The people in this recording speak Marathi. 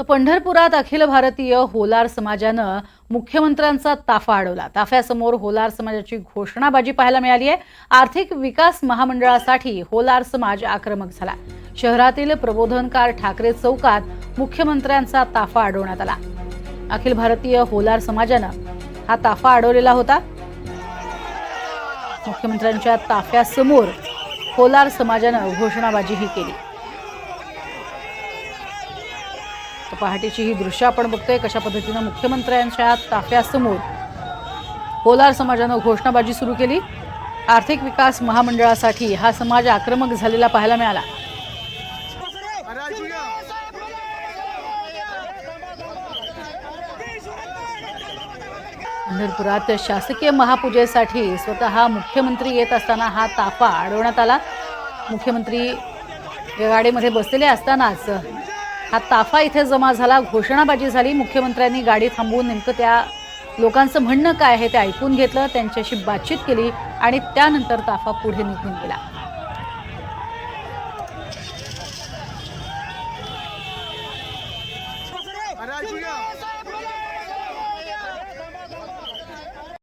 तर पंढरपुरात अखिल भारतीय होलार समाजानं मुख्यमंत्र्यांचा ताफा अडवला. ताफ्यासमोर होलार समाजाची घोषणाबाजी पाहायला मिळाली आहे. आर्थिक विकास महामंडळासाठी होलार समाज आक्रमक झाला. शहरातील प्रबोधनकार ठाकरे चौकात मुख्यमंत्र्यांचा ताफा अडवण्यात आला. अखिल भारतीय होलार समाजानं हा ताफा अडवलेला होता. मुख्यमंत्र्यांच्या ताफ्यासमोर होलार समाजानं घोषणाबाजीही केली. तर पहाटेची ही दृश्य आपण बघतोय. कशा पद्धतीनं मुख्यमंत्र्यांच्या ताफ्यासमोर होलार समाजानं घोषणाबाजी सुरू केली. आर्थिक विकास महामंडळासाठी हा समाज आक्रमक झालेला पाहायला मिळाला. पंढरपुरात शासकीय महापूजेसाठी स्वतः मुख्यमंत्री येत असताना हा ताफा अडवण्यात आला. मुख्यमंत्री गाडीमध्ये बसलेले असतानाच हा ताफा इथे जमा झाला. घोषणाबाजी झाली. मुख्यमंत्र्यांनी गाडी थांबवून नेमकं त्या लोकांचं म्हणणं काय आहे ते ऐकून घेतलं. त्यांच्याशी बातचीत केली आणि त्यानंतर ताफा पुढे निघून गेला. अरे